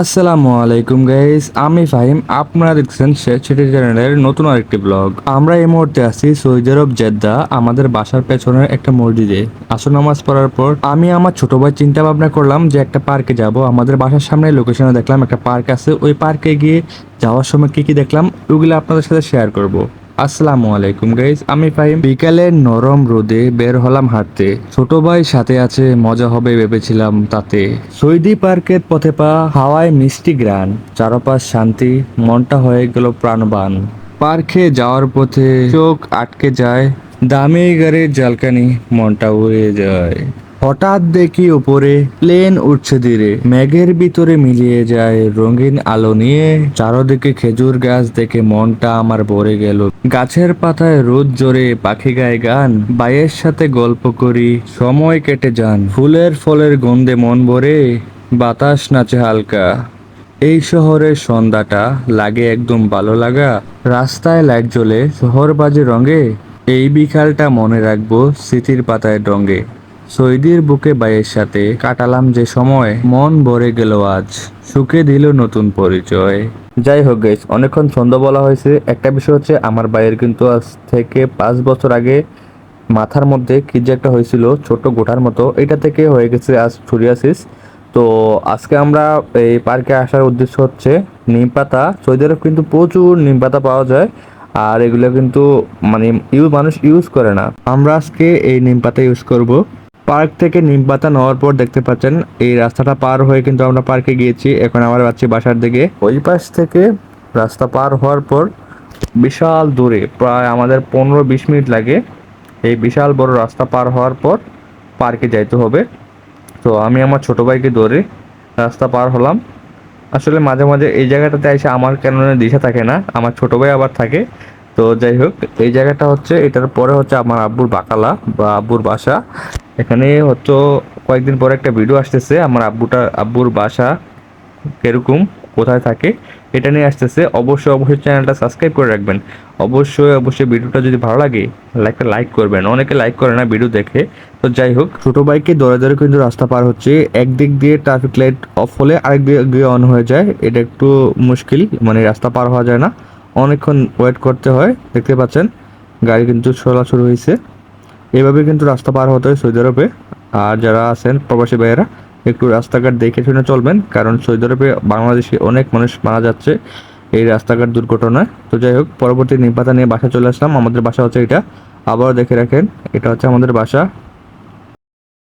আসসালামু আলাইকুম গাইস আমি ফাহিম, আপনারা দেখছেন সিটি চ্যানেলের নতুন আরেকটি ব্লগ আমরা এই মুহূর্তে আছি সৌদি আরব জেদ্দা, আমাদের বাসার পেছনের একটা মসজিদে। আসর নামাজ পড়ার পর আমি আমার ছোট ভাই চিন্তা ভাবনা করলাম যে একটা পার্কে যাব। আমাদের বাসার সামনে লোকেশনে দেখলাম একটা পার্ক আছে। ওই পার্কে গিয়ে যাওয়ার সময় কি কি দেখলাম, ওগুলো আপনাদের সাথে শেয়ার করব। আসসালামু আলাইকুম গাইজ আমি ফাহিম। বিকালে নরম রোদে বের হলাম হাঁটতে। ছোট ভাই সাথে আছে, মজা হবে ভেবেছিলাম তাতে। সৈদি পার্কের পথে পা, হাওয়ায় মিষ্টি গ্রান। চারপাশ শান্তি, মনটা হয়ে গেল প্রাণবান। পার্কে যাওয়ার পথে চোখ আটকে যায়, দামি গাড়ির জালকানি মনটা উড়ে যায়। হঠাৎ দেখি উপরে প্লেন উঠছে ধীরে। মেঘের ভিতরে মিলিয়ে যায় রঙিন আলো নিয়ে। চারদিকে খেজুর গাছ দেখে মনটা আমার ভরে গেল। গাছের পাতায় রোদ জোরে পাখি গায়ে গান। বাইয়ের সাথে গল্প করি, সময় কেটে যান। ফুলের ফলের গন্ধে মন ভরে, বাতাস নাচে হালকা। এই শহরের সন্ধ্যাটা লাগে একদম ভালো লাগা। রাস্তায় লাইট জ্বলে শহর বাজে রঙে। এই বিকালটা মনে রাখব স্মৃতির পাতায় রঙে। সৈদির বুকে বাইয়ের সাথে কাটালাম যে সময় মন ভরে গেল আজ। সুখে দিল নতুন পরিচয়। যাই হোক গেছ অনেকক্ষণ ছন্দ বলা হয়েছে। একটা বিষয় হচ্ছে, আমার বাইয়ের কিন্তু আজ থেকে পাঁচ বছর আগে মাথার মধ্যে কি যে একটা হয়েছিল, ছোট গোটার মতো। এটা থেকে হয়ে গেছে আজ সুরিয়াসিস তো আজকে আমরা এই পার্কে আসার উদ্দেশ্য হচ্ছে, নিম পাতা। সৌদি কিন্তু প্রচুর নিম পাতা পাওয়া যায়। আর এগুলো কিন্তু মানে ইউ মানুষ ইউজ করে না। আমরা আজকে এই নিম পাতা ইউজ করব। পার্ক থেকে নিম পাতা নেওয়ার পর দেখতে পাচ্ছেন, এই রাস্তাটা পার হয়ে কিন্তু আমরা পার্কে গিয়েছি। এখন আমরা যাচ্ছি বাসার দিকে। ওই পাশ থেকে রাস্তা পার হওয়ার পর বিশাল দূরে, প্রায় আমাদের পনেরো বিশ মিনিট লাগে। এই বিশাল বড় রাস্তা পার হওয়ার পর পার্কে যাইতে হবে। তো আমি আমার ছোটো ভাইকে ধরে রাস্তা পার হলাম। আসলে মাঝে মাঝে এই জায়গাটাতে এসে আমার কেন দিশা থাকে না, আমার ছোটো ভাই আবার থাকে। তো যাই হোক, এই জায়গাটা হচ্ছে, এটার পরে হচ্ছে আমার আব্বুর বাকালা বা আব্বুর বাসা। এখানে হচ্ছে কয়েকদিন পরে একটা ভিডিও আসতেছে, আমার আব্বুটা, আব্বুর বাসা কীরকম, কোথায় থাকে, এটা নিয়ে আসতেছে। অবশ্যই অবশ্যই চ্যানেলটা সাবস্ক্রাইব করে রাখবেন। অবশ্যই অবশ্যই ভিডিওটা যদি ভালো লাগে লাইকটা লাইক করবেন। অনেকে লাইক করে না ভিডিও দেখে। তো যাই হোক। ছোট বাইকে দৌড়ে দৌড়ে কিন্তু রাস্তা পার হচ্ছে। একদিক দিয়ে ট্রাফিক লাইট অফ হলে, আরেক দিক দিয়ে অন হয়ে যায়। এটা একটু মুশকিল মানে রাস্তা পার হওয়া যায় না। অনেকক্ষণ ওয়েট করতে হয়, দেখতে পাচ্ছেন, গাড়ি কিন্তু চলা শুরু হয়েছে। এভাবে কিন্তু রাস্তা পার হতে হয় সৌদি আরবে। আর যারা আছেন প্রবাসী ভাইয়েরা, একটু রাস্তাঘাট দেখে শুনে চলবেন, কারণ সৌদি আরবে বাংলাদেশে অনেক মানুষ মারা যাচ্ছে এই রাস্তাঘাট দুর্ঘটনায়। তো যাই হোক, পরবর্তী নিপাতা নিয়ে বাসা চলে আসলাম। আমাদের বাসা হচ্ছে এটা। আবারও দেখে রাখেন, এটা হচ্ছে আমাদের বাসা।